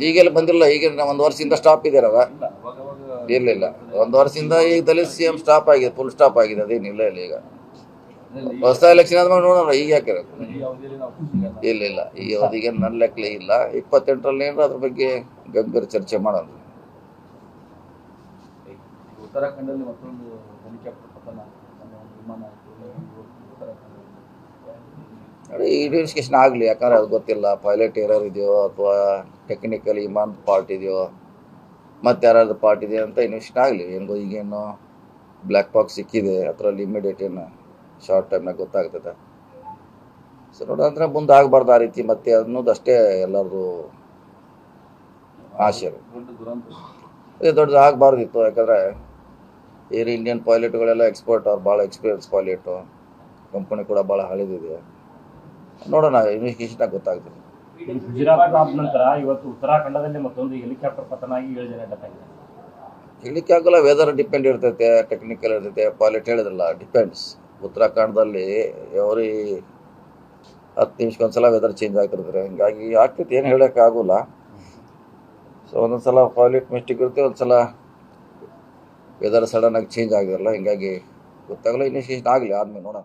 ಈಗೆಲ್ಲ ಬಂದಿಲ್ಲ ಈಗ ಒಂದು ವರ್ಷದಿಂದ ಸ್ಟಾಪ್ ಇದಾರವ. ಇಲ್ಲ ಇಲ್ಲ. ಇಲ್ಲ ಒಂದು ವರ್ಷದಿಂದ ಈಗ ದಲಿತ್ ಸಿ ಎಂ ಸ್ಟಾಪ್ ಆಗಿದೆ ಫುಲ್ ಸ್ಟಾಪ್ ಆಗಿದೆ ಅದೇನಿಲ್ಲ ಇಲ್ಲ ಈಗ. ಅದ್ರಲ್ಲಿ ಈ- ಹೊಸ ಎಲೆಕ್ಷನ್ ಆದ್ಮೇಲೆ ನೋಡೋಣ, ಈಗ ಯಾಕೆ ಇಲ್ಲ ಇಲ್ಲ. ಈಗ ಅವಧಿಗೆ ನನ್ನ ಲೆಕ್ಕಲೆ ಇಲ್ಲ. ಇಪ್ಪತ್ತೆಂಟರಲ್ಲಿ ಏನಾರ ಅದ್ರ ಬಗ್ಗೆ ಗಂಭೀರ ಚರ್ಚೆ ಮಾಡೋಣ. ಈಗ ಉತ್ತರಾಖಂಡಲ್ಲಿ ಮತ್ತೊಂದು ಹೆಲಿಕಾಪ್ಟರ್ ವಿಮಾನ ಇನ್ವೆಸ್ಟಿಗೇಷನ್ ಆಗಲಿ, ಯಾಕಂದ್ರೆ ಅದು ಗೊತ್ತಿಲ್ಲ, ಪೈಲಟ್ ಏರರ್ ಇದೆಯೋ ಅಥವಾ ಟೆಕ್ನಿಕಲ್ ಇಮಾನ್ ಪಾರ್ಟ್ ಇದೆಯೋ, ಮತ್ತೆ ಯಾರಾದ್ರೂ ಪಾರ್ಟ್ ಇದೆಯೋ ಅಂತ ಇನ್ವೆಸ್ಟಿಗೇಷನ್ ಆಗಲಿ, ಹೆಂಗೋ ಈಗೇನು ಬ್ಲ್ಯಾಕ್ ಬಾಕ್ಸ್ ಸಿಕ್ಕಿದೆ, ಅದರಲ್ಲಿ ಇಮಿಡಿಯೇಟ್ ಏನು ಶಾರ್ಟ್ ಟೈಮ್ನಾಗ ಗೊತ್ತಾಗ್ತದೆ. ಸೊ ನೋಡಂದ್ರೆ ಮುಂದೆ ಆಗಬಾರ್ದು ಆ ರೀತಿ, ಮತ್ತೆ ಅನ್ನೋದು ಅಷ್ಟೇ ಎಲ್ಲರದು ಆಶೆ ಅದೇ ದೊಡ್ಡದು ಆಗಬಾರ್ದಿತ್ತು, ಯಾಕಂದರೆ ಏರ್ ಇಂಡಿಯನ್ ಪೈಲಟ್ಗಳೆಲ್ಲ ಎಕ್ಸ್ಪರ್ಟ್ ಅವ್ರು ಭಾಳ ಎಕ್ಸ್ಪೀರಿಯನ್ಸ್ ಪೈಲಟು ಕಂಪನಿ ಕೂಡ ಭಾಳ ಹಳೆದಿದೆ. ನೋಡೋಣ ಇನ್ವೆಸ್ಟಿಗೇಷನ್ ಗೊತ್ತಾಗ್ತದೆ. ಗುಜರಾತ್ ಆದ ನಂತರ ಇವತ್ತು ಉತ್ತರಾಖಂಡದಲ್ಲಿ ಮತ್ತೊಂದು ಹೆಲಿಕಾಪ್ಟರ್ ಪತನ ಆಗಿ ಏಳು ಜನ ಡೆತ್ ಆಗಿದೆ ಹೇಳಿಕ್ಕೆ ಆಗಲ್ಲ ವೆದರ್ ಡಿಪೆಂಡ್ ಇರ್ತೈತೆ ಟೆಕ್ನಿಕಲ್ ಇರ್ತೈತೆ ಪೈಲಟ್ ಹೇಳಿದ್ರಲ್ಲ ಡಿಪೆಂಡ್ಸ್ ಉತ್ತರಾಖಂಡದಲ್ಲಿ ಎವ್ರಿ ಹತ್ತು ನಿಮಿಷಕ್ಕೊಂದ್ಸಲ ವೆದರ್ ಚೇಂಜ್ ಆಗ್ತಿರ್ತಾರೆ ಹಿಂಗಾಗಿ ಆಗ್ತೈತೆ ಏನು ಹೇಳೋಕ್ಕಾಗೋಲ್ಲ ಸೊ ಒಂದೊಂದು ಸಲ ಪೈಲಟ್ ಮಿಸ್ಟೇಕ್ ಇರುತ್ತೆ ಒಂದು ಸಲ ವೆದರ್ ಸಡನ್ನಾಗಿ ಚೇಂಜ್ ಆಗಿರಲ್ಲ. ಹಿಂಗಾಗಿ ಗೊತ್ತಾಗಲ್ಲ ಇನ್ವೆಸ್ಟಿಗೇಷನ್ ಆಗಲಿ ಆದ್ಮೇಲೆ ನೋಡೋಣ.